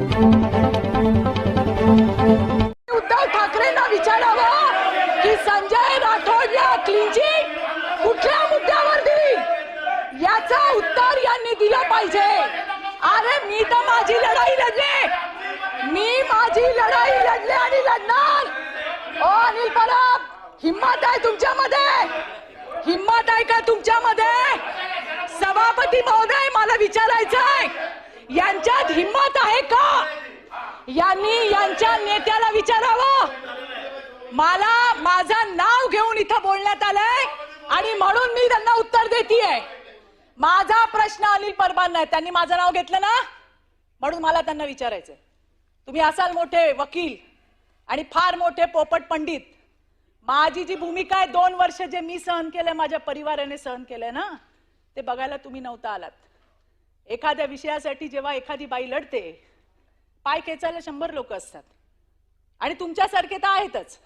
उद्धव ठाकरेंना विचारावं की संजय राठोड या चिट कुठल्या मुद्द्यावर दिली याच उत्तर यांनी दिलं पाहिजे. अरे मी तर माझी लढाई लढले. मी माझी लढाई लढले आणि लढणार. ओ अनिल परब हिम्मत आहे तुमच्यामध्ये? हिम्मत आहे का तुमच्यामध्ये? सभापती महोदय मला विचारायचं आहे यांच्यात हिम्मत आहे का? यांनी यांच्या नेत्याला विचारावं. मला माझं नाव घेऊन इथं बोलण्यात आलंय आणि म्हणून मी त्यांना उत्तर देतीये. माझा प्रश्न अनिल परबांना आहे त्यांनी माझं नाव घेतलं ना? म्हणून मला त्यांना विचारायचंय. तुम्ही असाल मोठे वकील आणि फार मोठे पोपट पंडित. माझी जी भूमिका आहे दोन वर्ष जे मी सहन केलंय माझ्या परिवाराने सहन केलंय ना? ते बघायला तुम्ही नव्हता आलात. एखाद्या विषयासाठी जेव्हा एखादी बाई लढते पाय खेचायला शंभर लोक असतात. आणि तुमच्यासारखे तर आहेतच.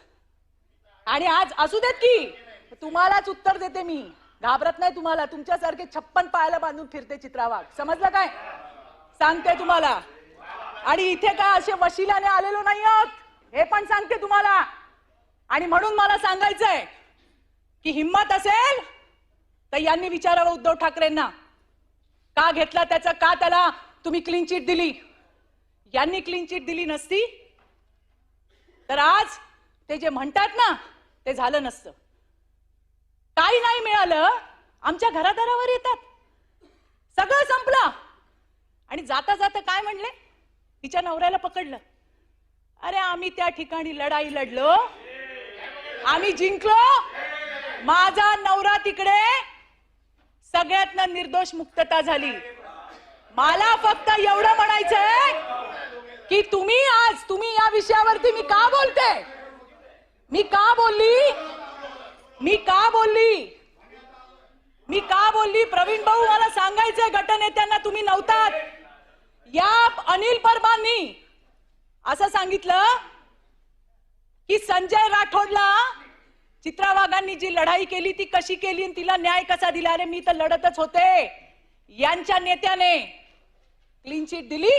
आणि आज असू देत की तुम्हालाच उत्तर देते मी. घाबरत नाही तुम्हाला तुमच्यासारखे छप्पन पायाला बांधून फिरते चित्रावाग समजलं काय? सांगते तुम्हाला. आणि इथे काय असे वशिलाने आलेलो नाही आहोत हे पण सांगते तुम्हाला. आणि म्हणून मला सांगायचंय की हिंमत असेल तर यांनी विचारावं उद्धव ठाकरेंना. का घेतला त्याचा? का त्याला तुम्ही क्लीन चिट दिली? यांनी क्लीन चिट दिली नसती? तर आज ते जे म्हणतात ना ते झालं नसतं. काही नाही मिळालं आमच्या घरादारावर येतात. सगळं संपलं. आणि जाता जाता काय म्हणले? तिच्या नवऱ्याला पकडलं. अरे आम्ही त्या ठिकाणी लढाई लढलो. आम्ही जिंकलो. माझा नवरा तिकडे सगळ्यातनं निर्दोष मुक्तता झाली. मला फक्त एवढं म्हणायचंय की तुम्ही आज तुम्ही या विषयावरती मी का बोलते? मी का बोलली? मी का बोलली? मी का बोलली? प्रवीण भाऊ मला सांगायचंय गटनेत्यांना तुम्ही नव्हतात. या अनिल परबांनी असं सांगितलं की संजय राठोडला चित्रा वाघांनी जी लढाई केली ती कशी केली आणि तिला न्याय कसा दिला? अरे मी तर लढतच होते. यांच्या नेत्याने क्लीन चिट दिली.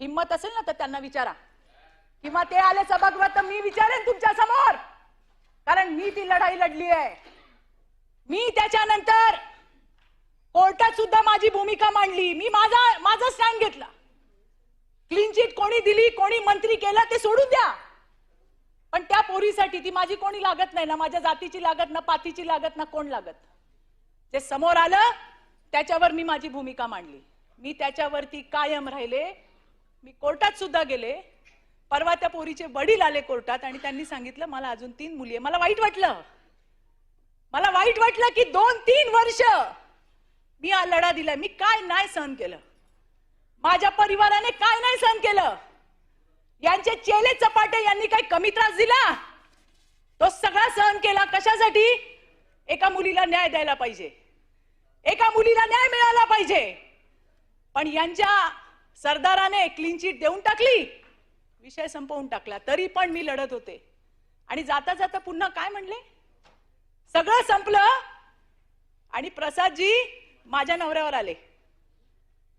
हिंमत असेल ना तर त्यांना विचारा. किंवा ते आले सभागृहात तर मी विचारेन तुमच्यासमोर. कारण मी ती लढाई लढली आहे. मी त्याच्यानंतर कोर्टात सुद्धा माझी भूमिका मांडली. मी माझा माझा स्टँड घेतला. क्लीन चिट कोणी दिली कोणी मंत्री केला ते सोडून द्या. पण त्या पोरीसाठी ती माझी कोणी लागत नाही ना माझ्या जातीची लागत ना पातीची लागत ना कोण लागत. जे समोर आलं त्याच्यावर मी माझी भूमिका मांडली. मी त्याच्यावरती कायम राहिले. मी कोर्टात सुद्धा गेले. परवा त्या पोरीचे वडील आले कोर्टात आणि त्यांनी सांगितलं मला अजून तीन मुली आहे. मला वाईट वाटलं. मला वाईट वाटलं की दोन तीन वर्ष मी हा लढा दिलाय. मी काय नाही सहन केलं. माझ्या परिवाराने काय नाही सहन केलं. यांचे चेले चपाटे यांनी काही कमी त्रास दिला? तो सगळा सहन केला कशासाठी? एका मुलीला न्याय द्यायला पाहिजे. एका मुलीला न्याय मिळाला पाहिजे. पण यांच्या सरदाराने क्लीन चिट देऊन टाकली. विषय संपवून टाकला. तरी पण मी लढत होते. आणि जाता जाता पुन्हा काय म्हणले? सगळं संपलं आणि प्रसादजी माझ्या नवऱ्यावर आले.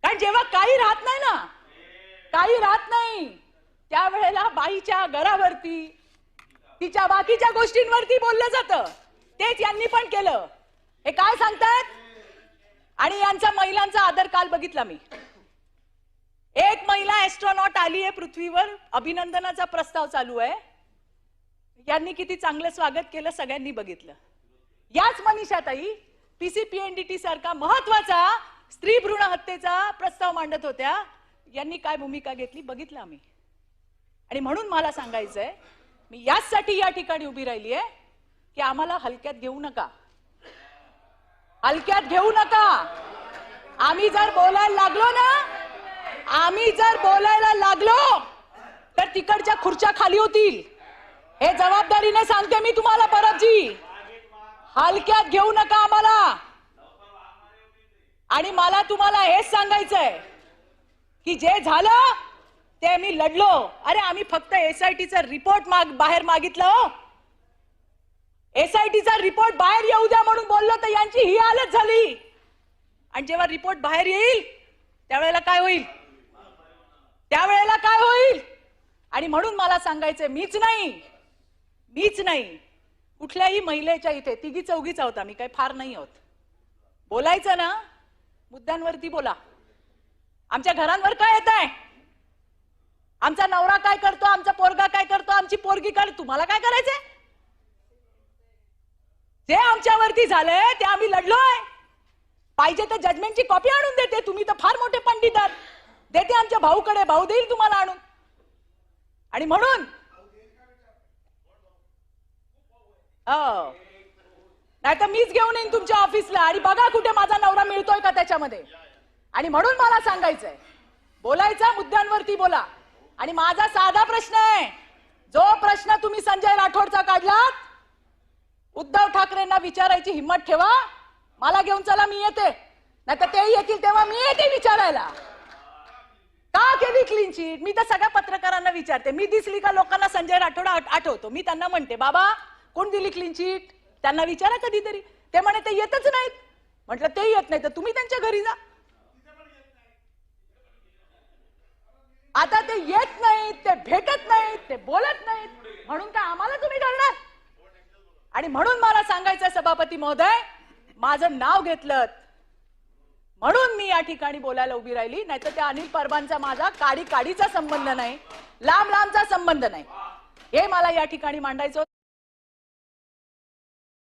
कारण जेव्हा काही राहत नाही ना काही राहत नाही. त्यावेळेला बाईच्या घरावरती तिच्या बाकीच्या गोष्टींवरती बोललं जातं. तेच यांनी पण केलं. हे काय सांगतात? आणि यांचा महिलांचा आदर काल बघितला मी. एक महिला एस्ट्रॉनॉट आली आहे पृथ्वीवर अभिनंदनाचा प्रस्ताव चालू आहे. यांनी किती चांगलं स्वागत केलं सगळ्यांनी बघितलं. याच मनीषाताई पीसीपीएनडीटी सारखा महत्त्वाचा स्त्री भ्रूण हत्येचा प्रस्ताव मांडत होत्या. यांनी काय भूमिका घेतली? बघितलं आम्ही. आणि म्हणून मला सांगायचंय मी याचसाठी या ठिकाणी उभी राहिली आहे की आम्हाला हलक्यात घेऊ नका. हलक्यात घेऊ नका. आम्ही जर बोलायला लागलो ना आम्ही जर बोलायला लागलो तर तिकडच्या खुर्च्या खाली होतील. हे जबाबदारीने सांगते मी तुम्हाला परबजी हलक्यात घेऊ नका आम्हाला. आणि मला तुम्हाला हेच सांगायचंय की जे झालं ते मी लढलो. अरे आम्ही फक्त एसआयटीचा रिपोर्ट माग बाहेर मागितलं हो. एसआयटीचा रिपोर्ट बाहेर येऊ द्या म्हणून बोललो तर यांची ही हालत झाली. आणि जेव्हा रिपोर्ट बाहेर येईल त्यावेळेला काय होईल? त्यावेळेला काय होईल? आणि म्हणून मला सांगायचंय मीच नाही. मीच नाही. कुठल्याही महिलेच्या इथे तिघी चौघीच आहोत आम्ही काही फार नाही आहोत. बोलायचं ना मुद्द्यांवरती बोला. आमच्या घरांवर काय येत आहे आमचा नवरा काय करतो आमचा पोरगा काय करतो आमची पोरगी काय तुम्हाला काय करायचंय? जे आमच्यावरती झालंय ते आम्ही लढलोय. पाहिजे तर जजमेंटची कॉपी आणून देते. तुम्ही तर फार मोठे पंडित आहात. देते आमच्या भाऊकडे भाऊ देईल तुम्हाला आणून. आणि म्हणून हो. नाही तर मीच घेऊन येईन तुमच्या ऑफिसला आणि बघा कुठे माझा नवरा मिळतोय का त्याच्यामध्ये. आणि म्हणून मला सांगायचंय. बोलायचा मुद्द्यांवरती बोला. आणि माझा साधा प्रश्न आहे. जो प्रश्न तुम्ही संजय राठोडचा काढलात उद्धव ठाकरेंना विचारायची हिंमत ठेवा. मला घेऊन चला मी येते. नाही तर ते येतील तेव्हा मी येते विचारायला. का केली क्लीन चीट मी तर सगळ्या पत्रकारांना विचारते. मी दिसली का लोकांना संजय राठोड आठ- आठवतो. मी त्यांना म्हणते बाबा कोण दिली क्लीन चीट त्यांना विचारा कधीतरी. ते म्हणे ते येतच नाहीत. म्हटलं ते येत नाही. तर तुम्ही त्यांच्या घरी जा आता ते येत नाहीत ते भेटत नाहीत ते बोलत नाहीत. म्हणून काय आम्हाला तुम्ही करणार आणि म्हणून मला सांगायचं सभापती महोदय माझं नाव घेतलं. म्हणून मी या ठिकाणी बोलायला उभी राहिली नाहीतर त्या अनिल परबांचा माझा काडी काडीचा संबंध नाही लांब लांबचा संबंध नाही. हे मला या ठिकाणी मांडायचं